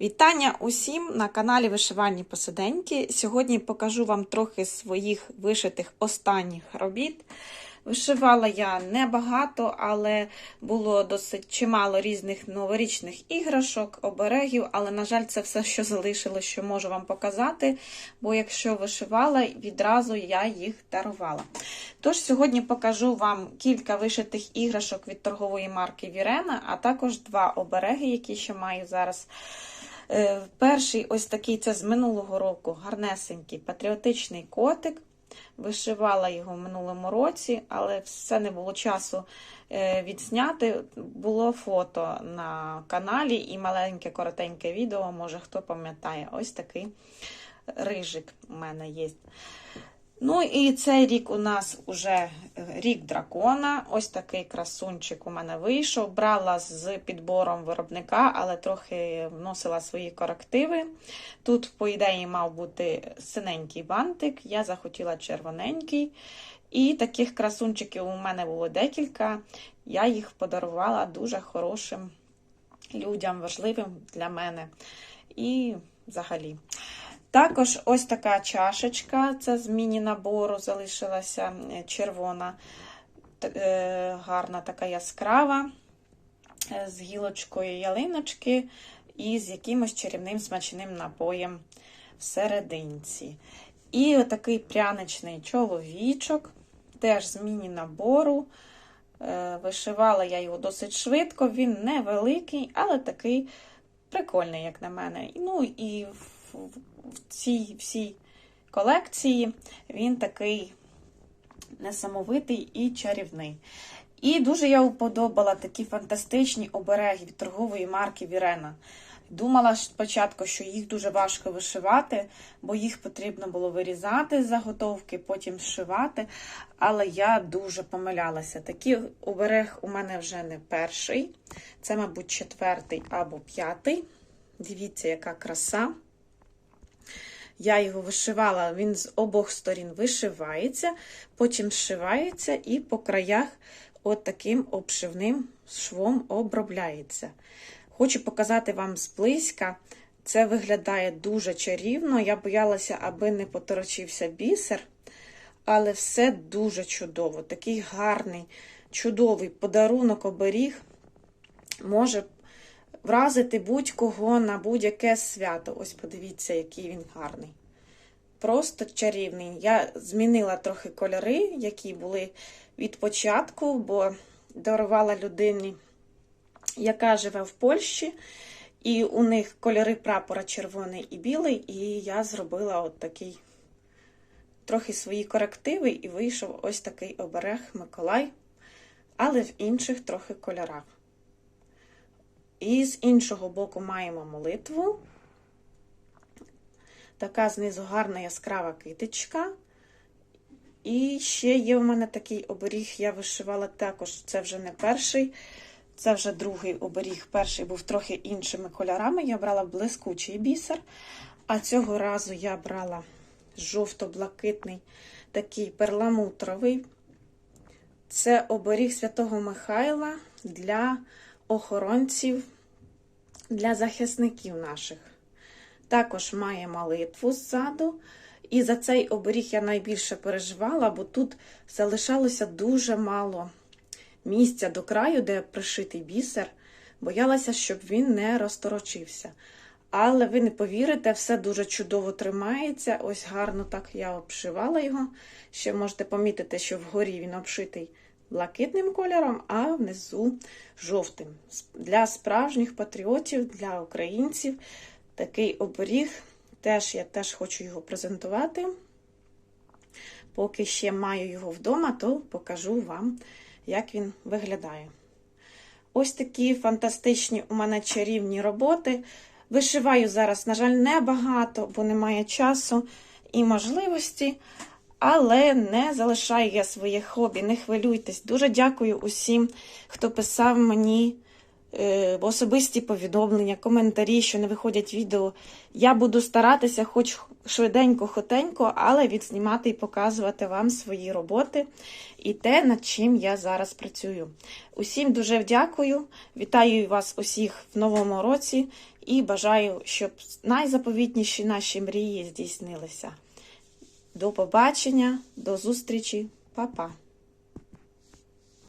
Вітання усім на каналі Вишивальні Посиденьки. Сьогодні покажу вам трохи своїх вишитих останніх робіт. Вишивала я небагато, але було досить чимало різних новорічних іграшок, оберегів, але, на жаль, це все, що залишилось, що можу вам показати, бо якщо вишивала, відразу я їх дарувала. Тож сьогодні покажу вам кілька вишитих іграшок від торгової марки Вірена, а також два обереги, які ще маю зараз. Е, Перший ось такий це з минулого року гарнесенький патріотичний котик. Вишивала його в минулому році, але все не було часу е, відзняти. Було фото на каналі і маленьке коротеньке відео, може хто пам'ятає, ось такий рижик у мене є. Ну і цей рік у нас уже рік дракона. Ось такий красунчик у мене вийшов. Брала з підбором виробника, але трохи вносила свої корективи. Тут, по ідеї, мав бути синенький бантик, я захотіла червоненький. І таких красунчиків у мене було декілька. Я їх подарувала дуже хорошим людям, важливим для мене. І взагалі. Також ось така чашечка, це з міні-набору залишилася е, червона, е, гарна така яскрава, е, з гілочкою ялиночки і з якимось чарівним смачним напоєм всерединці. І отакий пряничний чоловічок, теж з міні-набору. Вишивала я його досить швидко, він невеликий, але такий прикольний, як на мене. Ну і в цій всій колекції він такий несамовитий і чарівний. І дуже я уподобала такі фантастичні обереги від торгової марки Вірена. Думала спочатку, що їх дуже важко вишивати, бо їх потрібно було вирізати з заготовки, потім зшивати. Але я дуже помилялася. Такий оберег у мене вже не перший. Це, мабуть, четвертий або п'ятий. Дивіться, яка краса. Я його вишивала, він з обох сторін вишивається, потім зшивається і по краях от обшивним швом обробляється. Хочу показати вам зблизька. Це виглядає дуже чарівно. Я боялася, аби не поторочився бісер, але все дуже чудово. Такий гарний, чудовий подарунок оберіг може вразити будь-кого на будь-яке свято. Ось подивіться, який він гарний. Просто чарівний. Я змінила трохи кольори, які були від початку, бо дарувала людині, яка живе в Польщі. І у них кольори прапора червоний і білий, і я зробила от такий трохи свої корективи, і вийшов ось такий оберег Миколай, але в інших трохи кольорах. І з іншого боку маємо молитву. Така знизу гарна яскрава китичка. І ще є в мене такий оберіг, я вишивала також, це вже не перший, це вже другий оберіг. Перший був трохи іншими кольорами. Я брала блискучий бісер, а цього разу я брала жовто-блакитний, такий перламутровий. Це оберіг Святого Михайла для охоронців для захисників наших. Також має молитву ззаду. І за цей оберіг я найбільше переживала, бо тут залишалося дуже мало місця до краю, де пришитий бісер. Боялася, щоб він не розторочився. Але ви не повірите, все дуже чудово тримається. Ось гарно так я обшивала його. Ще можете помітити, що вгорі він обшитий блакитним кольором, а внизу жовтим. Для справжніх патріотів, для українців такий оберіг. Теж я теж хочу його презентувати. Поки ще маю його вдома, то покажу вам, як він виглядає. Ось такі фантастичні у мене чарівні роботи. Вишиваю зараз, на жаль, небагато, бо немає часу і можливості але не залишаю я своє хобі, не хвилюйтесь. Дуже дякую усім, хто писав мені е, особисті повідомлення, коментарі, що не виходять відео. Я буду старатися, хоч швиденько, хотенько, але відзнімати і показувати вам свої роботи і те, над чим я зараз працюю. Усім дуже дякую. Вітаю вас усіх в новому році і бажаю, щоб найзаповітніші наші мрії здійснилися. До побачення, до зустрічі, Па-па!